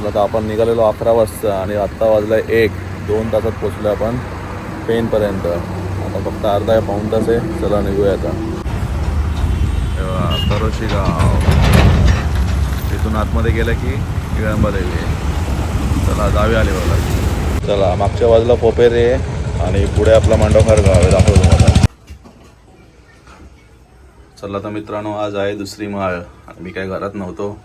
तर आता आपण निघालेलो अकरा वाजता आणि आत्ता वाजला एक. दोन तासात पोचलो आपण पेनपर्यंत आता फक्त अर्धा आहे पाऊण तास आहे. चला निघूया आता. तेव्हा तरोशी गाव. तिथून आतमध्ये गेलं की इळंबा देवी चला जावे आले बघा. चला मागच्या बाजूला पोपेरे आहे आणि पुढे आपला मांडवखार गाव आहे. दाखवतो तुम्हाला. चला तर मित्रांनो आज आहे दुसरी माळ. आणि मी काय घरात नव्हतो.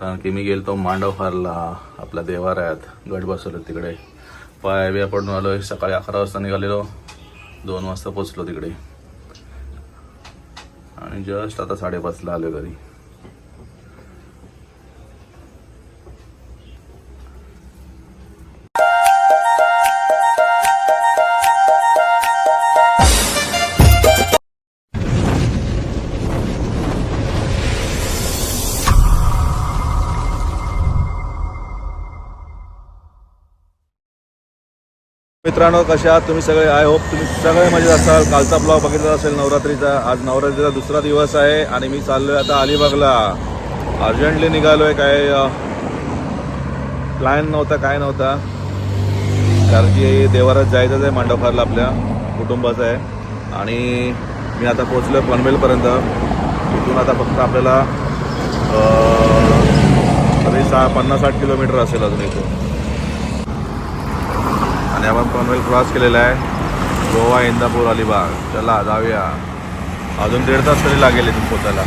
कारण की मी गेलतो मांडवहारला आपल्या देवाऱ्यात गड बसवलं तिकडे. पाय बिया पडून आहे सकाळी अकरा वाजता निघालेलो. दोन वाजता पोचलो तिकडे. आणि जस्ट आता साडेपाचला आलो घरी. मित्रांनो कसे आहात तुम्ही सगळे? आय होप तुम्ही सगळे मजेत असाल. कालचा ब्लॉग बघितला असेल नवरात्रीचा. आज नवरात्रीचा दुसरा दिवस आहे आणि मी चाललोय आता अलिबागला. अर्जंटली निघालोय. काय प्लॅन नव्हता काय नव्हता. कारण की देवारात जायचंच आहे मांडवखारला आपल्या कुटुंबाचं आहे. आणि मी आता पोचलो आहे पनवेलपर्यंत. तिथून आता फक्त आपल्याला तरी सहा पन्नास साठ किलोमीटर असेल अजून इथून. आणि आपण पनवेल क्रॉस केलेला आहे. गोवा इंदापूर अलिबाग. चला जाऊया. अजून दीड तास तरी लागेल इथून पोचायला.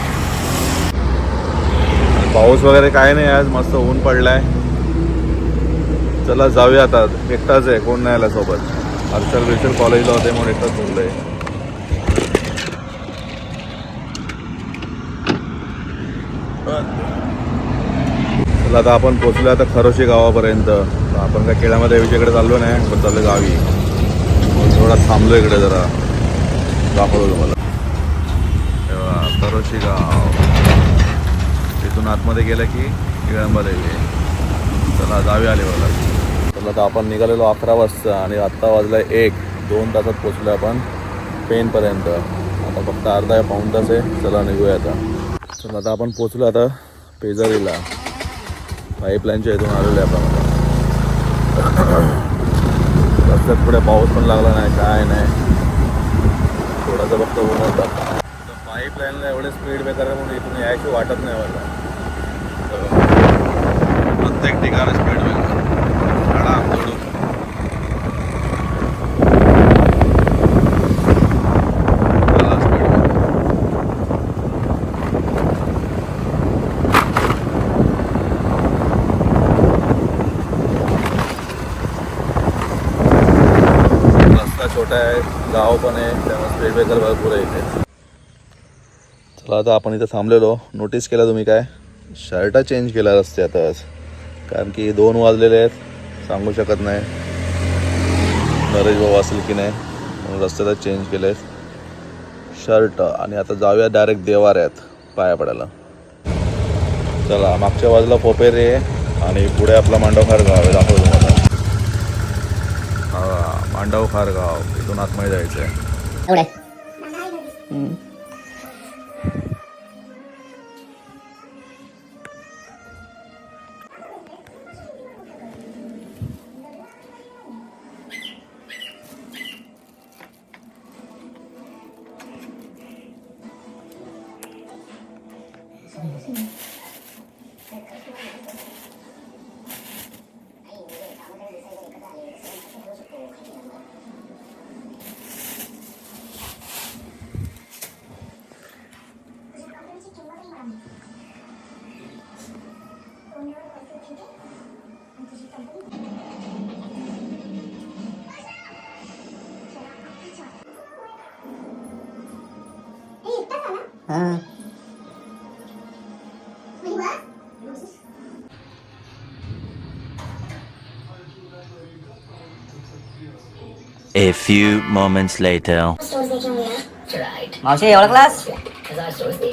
पाऊस वगैरे काय नाही आज मस्त ऊन पडलाय. चला जाऊया आता. एकटाच आहे कोण नाही आला सोबत. अर्चल बिर्षल कॉलेजला होते म्हणून एकटाच बोललोय चला आता आपण पोचलो आता खरोशी गावापर्यंत. आपण काय खेळामध्ये देवीच्याकडे चाललो नाही पण चाललो गावी. मग थोडा थांबलो इकडे जरा. दाखवलो तुम्हाला. तेव्हा खरोशी गाव. तिथून आतमध्ये गेलं की इळंबा देवी आहे. चला जावे आले मला चला आता आपण निघालेलो अकरा वाजता आणि आत्ता वाजला एक. दोन तासात पोचलो आपण. पेनपर्यंत आता फक्त अर्धा पाऊन पाऊण तास आहे. चला निघूया आता. चला आता आपण पोचलो आता पेजारीला. पाईपलाईनच्या इथून आलेलो आहे आपण रस्त्यात पुढे पाऊस पण लागला नाही काय नाही. थोडासा फक्त ऊन होता. पाईपलाईनला एवढे स्पीड बेकार म्हणून इथून यायची वाटत नाही मला. प्रत्येक ठिकाणी स्पीड ब्रेकर आराम थोडं चला speed breaker. रस्ता छोटा आहे गाव पण आहे त्यामुळे स्पीड ब्रेकर भरपूर आहे इथे. चला आता आपण इथं थांबलेलो. नोटीस केलं तुम्ही काय? शर्ट चेंज केला रस्त्यात आज. कारण की दोन वाजलेले आहेत. सांगू शकत नाही. नरेश भाऊ असेल की नाही म्हणून रस्त्याला चेंज केले शर्ट आणि आता जाऊया डायरेक्ट देवाऱ्यात पाया पडायला. चला मागच्या बाजूला पोपेरे आहे आणि पुढे आपला मांडवखार गाव आहे. दाखवतो तुम्हाला. हा मांडवखार गाव इथून आतमध्ये जायचं आहे. एवढे हा. A few moments later. मावशी एवढा क्लास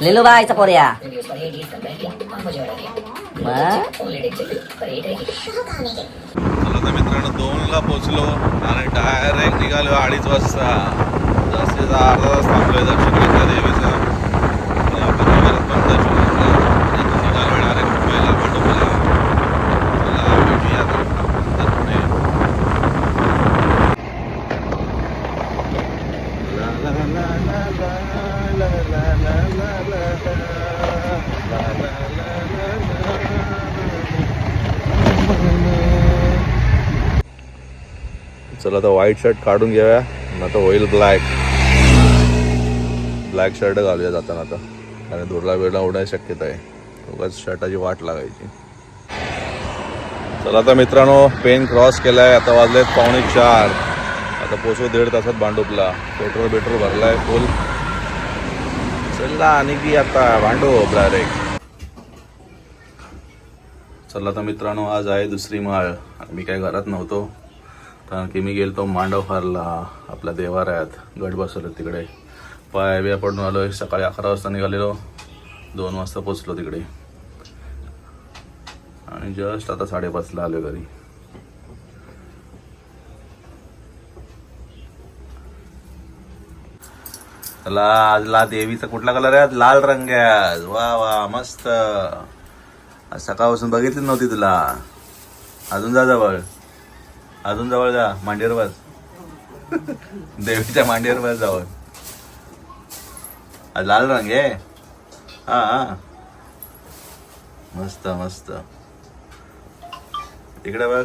लिलू बायचा तर मित्रांनो दोनला पोचलो आणि डायरेक्ट निघालो अडीच वाजता. जास्तीत अर्धा तास थांबलोय दर्शन घेतलं देवीचं आणि आपण देवाऱ्यात पण दर्शन घेतलं आणि इथून निघालो डायरेक्ट मुंबईला मंडपला चला चला आता व्हाईट शर्ट काढून घेऊया. ना तर होईल ब्लॅक ब्लॅक शर्ट घालूया जाताना आता. कारण धुरला बिरला उडायची शक्यता आहे. उगाच शर्टाची वाट लागायची. चला आता मित्रांनो पेन क्रॉस केलाय. आता वाजलेत पावणे चार. आता पोचू दीड तासात भांडूपला. पेट्रोल पेट्रोल भरलाय फुल चला आणि की आता. भांडूप डायरेक्ट चला आता मित्रांनो आज आहे दुसरी माळ. आणि मी काय घरात नव्हतो. कारण की मी गेलो मांडव फारला आपल्या देवाऱ्यात गड बसवलं तिकडे. पाय बिया पडून आलो सकाळी अकरा वाजता निघालेलो. दोन वाजता पोचलो तिकडे. आणि जस्ट आता साडेपाचला आलो घरी. चला आज ला देवीचा कुठला कलर आहे? लाल रंग आहे आज. वा वा मस्त. आज सकाळपासून बघितली नव्हती तुला. अजून जा जवळ. अजून जवळ जा मांडीवर बस. देवीच्या मांडीवर बस जवळ लाल रंग आहे. हा हा. मस्त मस्त. इकडे बघ.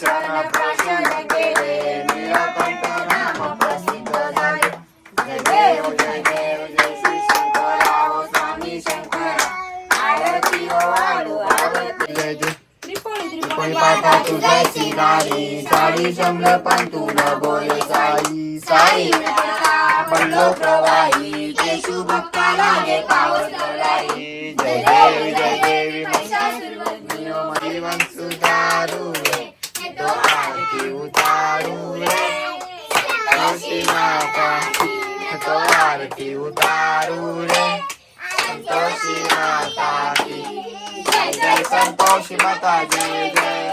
केशव शरण केले नीलकंठ नाम प्रसिद्ध झाले जय देव जय देव जय श्री स्वामी शंकरा आरती ओ आरती जय जय तुझ्याची गाडी साडी पण तू न बोले साई साई प्रवाही ते पावस जय देव जय आरती उतारू रे. संतोषी माता की. जय जय संतोषी माता जय जय.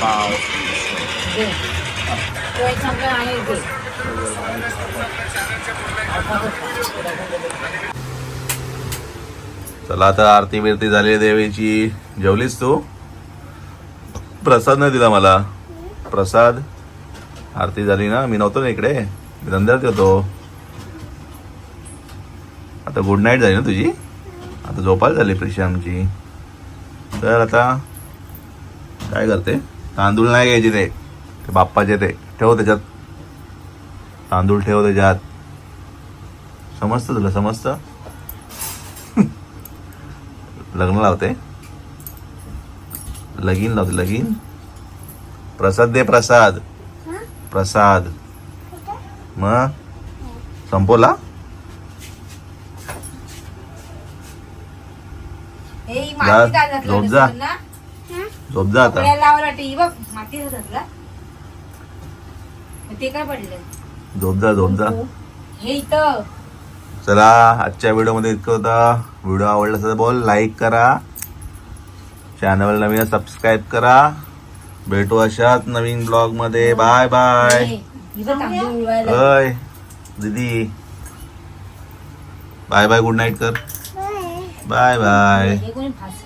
पाव चला आता आरती बिरती झाली देवीची. जेवलीस तू? प्रसाद नाही दिला मला. प्रसाद? आरती झाली ना? मी नव्हतो ना इकडे. मी धंद्यात होतो आता गुड नाईट झाली ना तुझी? आता झोपायला झाली प्रिशी आमची. तर आता काय करते? तांदूळ नाही घ्यायचे ते. ते बाप्पाचे ते. ठेव त्याच्यात. तांदूळ ठेव त्याच्यात. समजतं तुला? समजतं? लग्न लावते. लगीन लावते लगीन. प्रसाद दे प्रसाद. प्रसाद. मग? संपवला? जा, माती काय घातलं झोप जा. झोप जा आता. कपड्याला लावायला वाटते बघ माती घातला ते काय पडलं? झोप जा झोप जा. हे इथं. चला आजच्या व्हिडिओमध्ये इतकं होता. व्हिडिओ आवडला तर बोल लाईक करा. चॅनल नवीन सबस्क्राईब करा. भेटू अशाच नवीन ब्लॉगमध्ये बाय बाय अय दीदी. बाय बाय गुड नाईट कर. बाय बाय हे कोणी फास